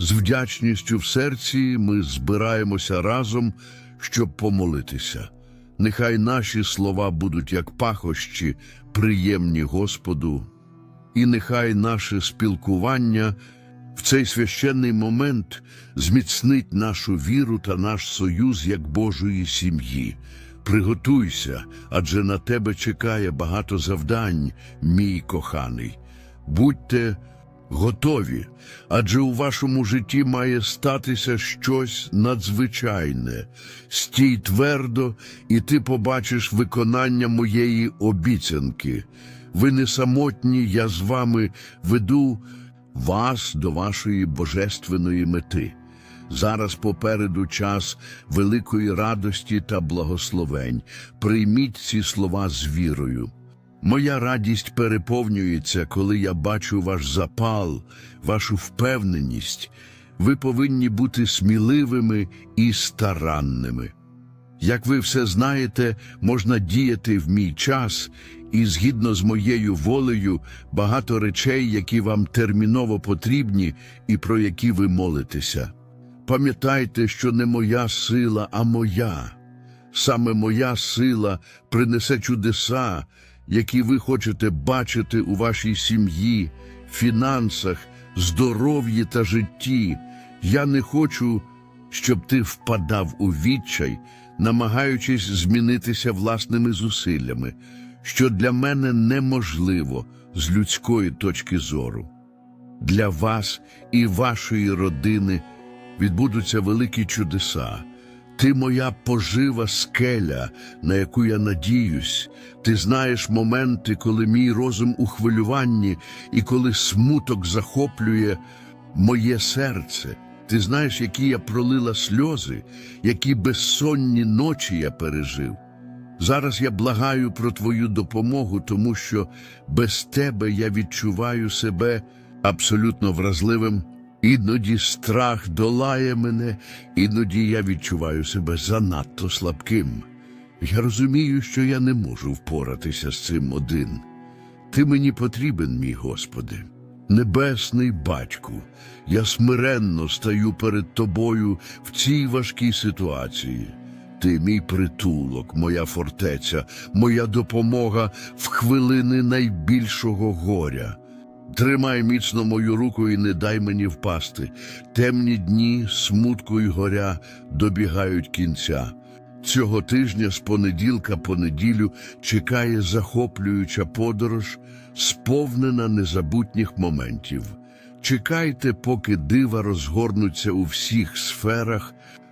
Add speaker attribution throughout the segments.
Speaker 1: З вдячністю в серці ми збираємося разом, щоб помолитися. Нехай наші слова будуть як пахощі, приємні Господу, і нехай наше спілкування в цей священний момент зміцнить нашу віру та наш союз як Божої сім'ї. Приготуйся, адже на тебе чекає багато завдань, мій коханий. Будьте готові, адже у вашому житті має статися щось надзвичайне. Стій твердо, і ти побачиш виконання моєї обіцянки. Ви не самотні, я з вами веду вас до вашої божественної мети. Зараз попереду час великої радості та благословень. Прийміть ці слова з вірою. Моя радість переповнюється, коли я бачу ваш запал, вашу впевненість. Ви повинні бути сміливими і старанними. Як ви все знаєте, можна діяти в мій час, і згідно з моєю волею багато речей, які вам терміново потрібні і про які ви молитеся. Пам'ятайте, що не моя сила, а моя. Саме моя сила принесе чудеса, які ви хочете бачити у вашій сім'ї, фінансах, здоров'ї та житті. Я не хочу, щоб ти впадав у відчай, намагаючись змінитися власними зусиллями, що для мене неможливо з людської точки зору. Для вас і вашої родини відбудуться великі чудеса. Ти моя пожива скеля, на яку я надіюсь. Ти знаєш моменти, коли мій розум у хвилюванні і коли смуток захоплює моє серце. Ти знаєш, які я пролила сльози, які безсонні ночі я пережив. Зараз я благаю про твою допомогу, тому що без тебе я відчуваю себе абсолютно вразливим. Іноді страх долає мене, іноді я відчуваю себе занадто слабким. Я розумію, що я не можу впоратися з цим один. Ти мені потрібен, мій Господи. Небесний батьку, я смиренно стаю перед тобою в цій важкій ситуації. Ти мій притулок, моя фортеця, моя допомога в хвилини найбільшого горя. Тримай міцно мою руку і не дай мені впасти. Темні дні, смутку й горя добігають кінця. Цього тижня з понеділка по неділю чекає захоплююча подорож, сповнена незабутніх моментів. Чекайте, поки дива розгорнуться у всіх сферах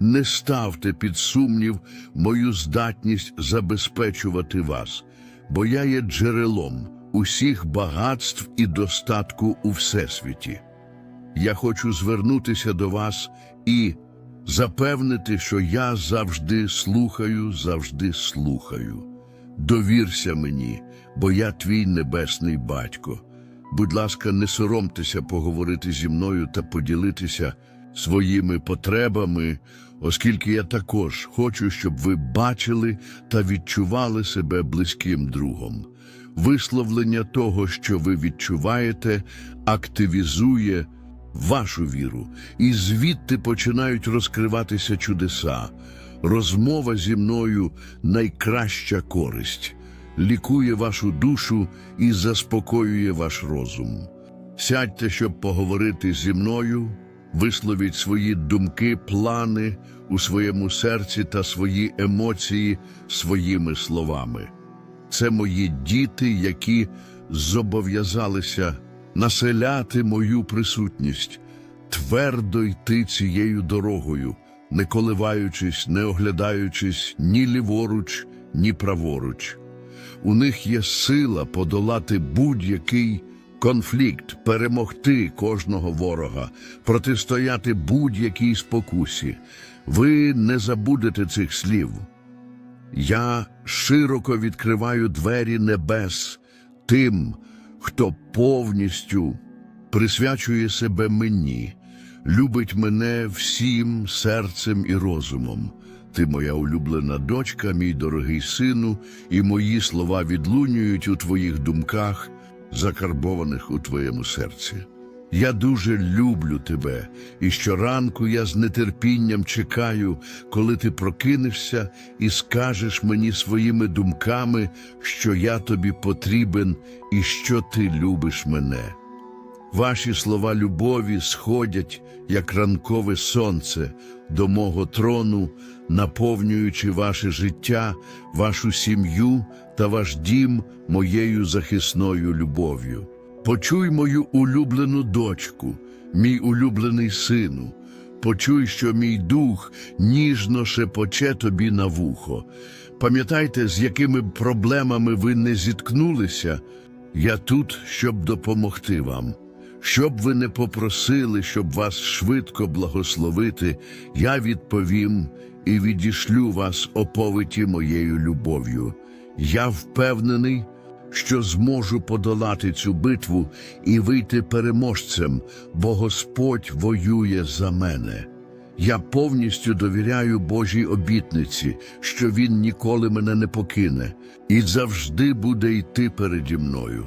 Speaker 1: Не ставте під сумнів мою здатність забезпечувати вас, бо я є джерелом усіх багатств і достатку у всесвіті. Я хочу звернутися до вас і запевнити, що я завжди слухаю, завжди слухаю. Довірся мені, бо я твій небесний батько. Будь ласка, не соромтеся поговорити зі мною та поділитися своїми потребами, оскільки я також хочу, щоб ви бачили та відчували себе близьким другом. Висловлення того, що ви відчуваєте, активізує вашу віру, і звідти починають розкриватися чудеса. Розмова зі мною найкраща користь, лікує вашу душу і заспокоює ваш розум. Сядьте, щоб поговорити зі мною, висловіть свої думки, плани у своєму серці та свої емоції своїми словами. Це мої діти, які зобов'язалися населяти мою присутність, твердо йти цією дорогою, не коливаючись, не оглядаючись ні ліворуч, ні праворуч. У них є сила подолати будь-який конфлікт, перемогти кожного ворога, протистояти будь-якій спокусі. Ви не забудете цих слів. Я широко відкриваю двері небес тим, хто повністю присвячує себе мені, любить мене всім серцем і розумом. Ти моя улюблена дочка, мій дорогий сину, і мої слова відлунюють у твоїх думках, закарбованих у твоєму серці. Я дуже люблю тебе, і щоранку я з нетерпінням чекаю, коли ти прокинешся і скажеш мені своїми думками, що я тобі потрібен і що ти любиш мене. Ваші слова любові сходять, як ранкове сонце, до мого трону, наповнюючи ваше життя, вашу сім'ю та ваш дім моєю захисною любов'ю. Почуй мою улюблену дочку, мій улюблений сину. Почуй, що мій дух ніжно шепоче тобі на вухо. Пам'ятайте, з якими проблемами ви не зіткнулися, я тут, щоб допомогти вам. Щоб ви не попросили, щоб вас швидко благословити, я відповім і відішлю вас оповиті моєю любов'ю. Я впевнений, що зможу подолати цю битву і вийти переможцем, бо Господь воює за мене. Я повністю довіряю Божій обітниці, що Він ніколи мене не покине і завжди буде йти переді мною.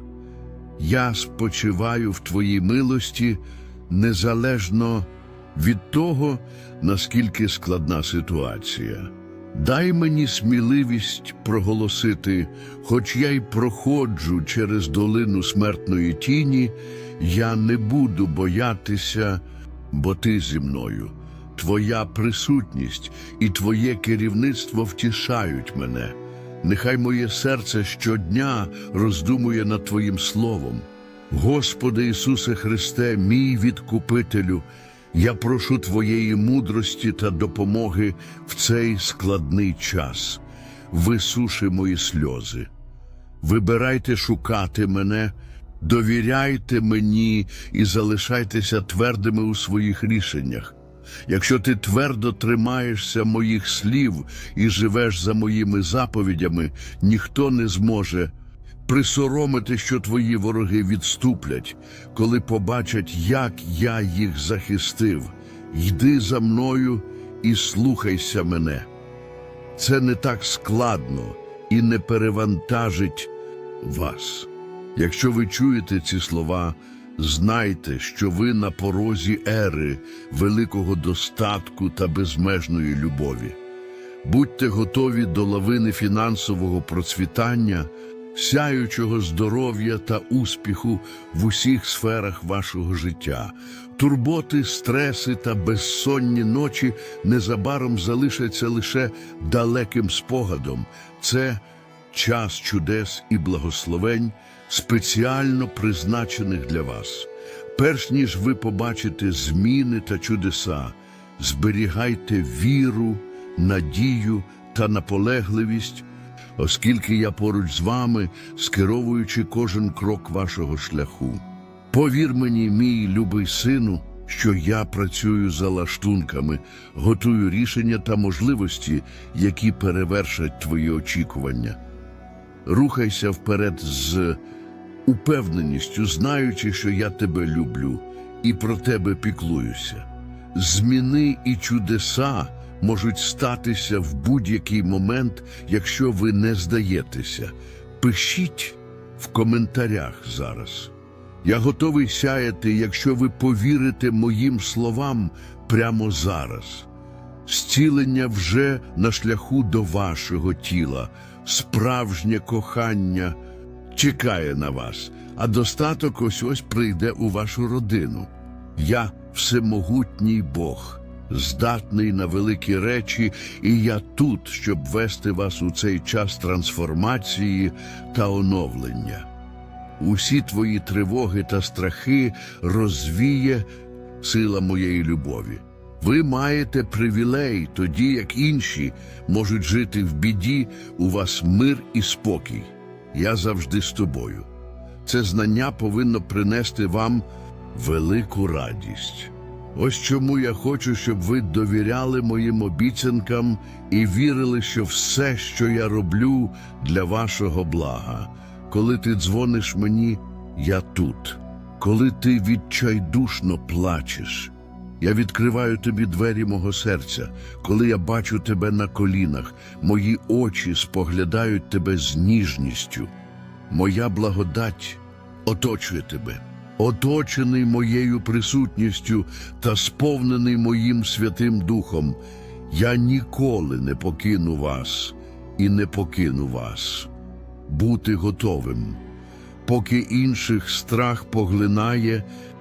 Speaker 1: Я спочиваю в Твоїй милості незалежно від того, наскільки складна ситуація. Дай мені сміливість проголосити, хоч я й проходжу через долину смертної тіні, я не буду боятися, бо ти зі мною. Твоя присутність і Твоє керівництво втішають мене. Нехай моє серце щодня роздумує над Твоїм Словом. Господи Ісусе Христе, мій відкупителю, я прошу Твоєї мудрості та допомоги в цей складний час. Висуши мої сльози. Вибирайте шукати мене, довіряйте мені і залишайтеся твердими у своїх рішеннях. Якщо ти твердо тримаєшся моїх слів і живеш за моїми заповідями, ніхто не зможе присоромити, що твої вороги відступлять, коли побачать, як я їх захистив. Йди за мною і слухайся мене. Це не так складно і не перевантажить вас. Якщо ви чуєте ці слова, знайте, що ви на порозі ери великого достатку та безмежної любові. Будьте готові до лавини фінансового процвітання, сяючого здоров'я та успіху в усіх сферах вашого життя. Турботи, стреси та безсонні ночі незабаром залишаться лише далеким спогадом. Це час чудес і благословень, спеціально призначених для вас. Перш ніж ви побачите зміни та чудеса, зберігайте віру, надію та наполегливість, оскільки я поруч з вами, скеровуючи кожен крок вашого шляху. Повір мені, мій любий сину, що я працюю за лаштунками, готую рішення та можливості, які перевершать твої очікування. Рухайся вперед з упевненістю, знаючи, що я тебе люблю і про тебе піклуюся. Зміни і чудеса можуть статися в будь-який момент, якщо ви не здаєтеся. Пишіть в коментарях зараз. Я готовий сяяти, якщо ви повірите моїм словам прямо зараз. Зцілення вже на шляху до вашого тіла, справжнє кохання чекає на вас, а достаток ось ось прийде у вашу родину. Я всемогутній Бог, здатний на великі речі, і я тут, щоб вести вас у цей час трансформації та оновлення. Усі твої тривоги та страхи розвіє сила моєї любові. Ви маєте привілей, тоді як інші можуть жити в біді, у вас мир і спокій. Я завжди з тобою. Це знання повинно принести вам велику радість. Ось чому я хочу, щоб ви довіряли моїм обіцянкам і вірили, що все, що я роблю для вашого блага. Коли ти дзвониш мені, я тут. Коли ти відчайдушно плачеш, я відкриваю тобі двері мого серця. Коли я бачу тебе на колінах, мої очі споглядають тебе з ніжністю. Моя благодать оточує тебе, оточений моєю присутністю та сповнений моїм Святим Духом. Я ніколи не покину вас і не покину вас. Бути готовим. Поки інших страх поглинає,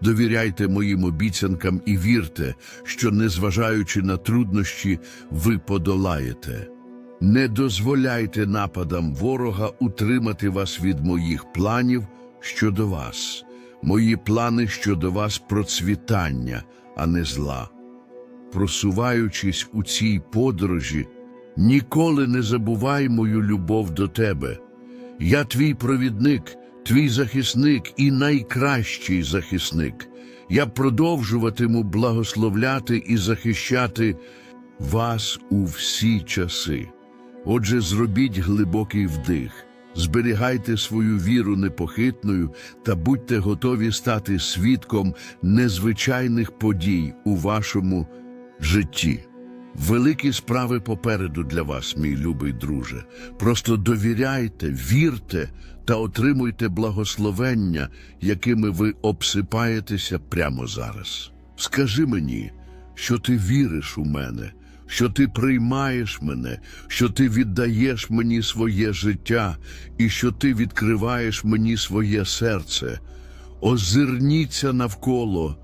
Speaker 1: довіряйте моїм обіцянкам і вірте, що, незважаючи на труднощі, ви подолаєте. Не дозволяйте нападам ворога утримати вас від моїх планів щодо вас. Мої плани щодо вас процвітання, а не зла. Просуваючись у цій подорожі, ніколи не забувай мою любов до тебе. Я твій провідник, твій захисник і найкращий захисник. Я продовжуватиму благословляти і захищати вас у всі часи. Отже, зробіть глибокий вдих, зберігайте свою віру непохитною та будьте готові стати свідком незвичайних подій у вашому житті. Великі справи попереду для вас, мій любий друже. Просто довіряйте, вірте та отримуйте благословення, якими ви обсипаєтеся прямо зараз. Скажи мені, що ти віриш у мене, що ти приймаєш мене, що ти віддаєш мені своє життя і що ти відкриваєш мені своє серце. Озирніться навколо.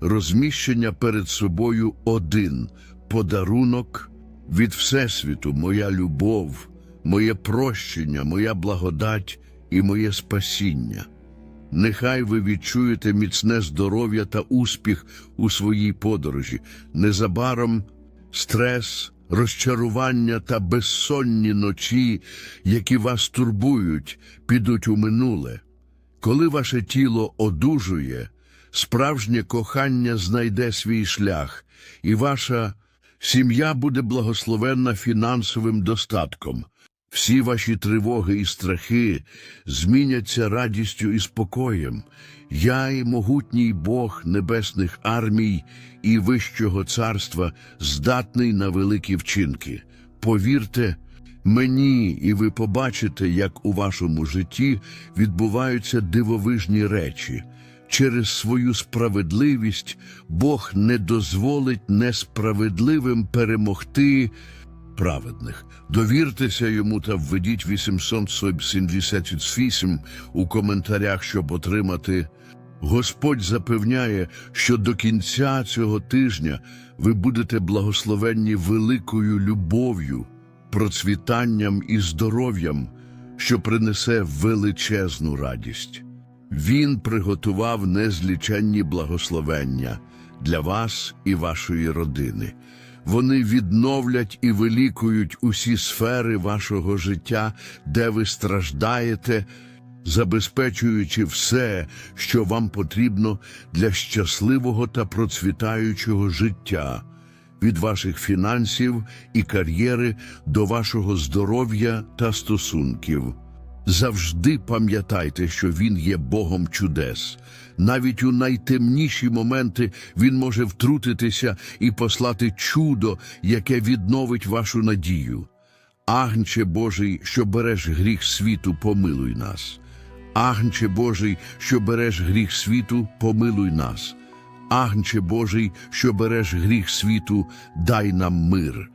Speaker 1: розміщення перед собою один подарунок від Всесвіту, моя любов, моє прощення, моя благодать і моє спасіння. Нехай ви відчуєте міцне здоров'я та успіх у своїй подорожі. Незабаром стрес, розчарування та безсонні ночі, які вас турбують, підуть у минуле. Коли ваше тіло одужує, справжнє кохання знайде свій шлях, і ваша сім'я буде благословенна фінансовим достатком. Всі ваші тривоги і страхи зміняться радістю і спокоєм. Я і могутній Бог небесних армій і Вищого царства здатний на великі вчинки. Повірте мені, і ви побачите, як у вашому житті відбуваються дивовижні речі. Через свою справедливість Бог не дозволить несправедливим перемогти праведних. Довіртеся йому та введіть 878 у коментарях, щоб отримати. Господь запевняє, що до кінця цього тижня ви будете благословенні великою любов'ю, процвітанням і здоров'ям, що принесе величезну радість. Він приготував незліченні благословення для вас і вашої родини. Вони відновлять і вилікують усі сфери вашого життя, де ви страждаєте, забезпечуючи все, що вам потрібно для щасливого та процвітаючого життя, від ваших фінансів і кар'єри до вашого здоров'я та стосунків. Завжди пам'ятайте, що Він є Богом чудес. Навіть у найтемніші моменти Він може втрутитися і послати чудо, яке відновить вашу надію. Агнче Божий, що береш гріх світу, помилуй нас. Агнче Божий, що береш гріх світу, помилуй нас. Агнче Божий, що береш гріх світу, дай нам мир.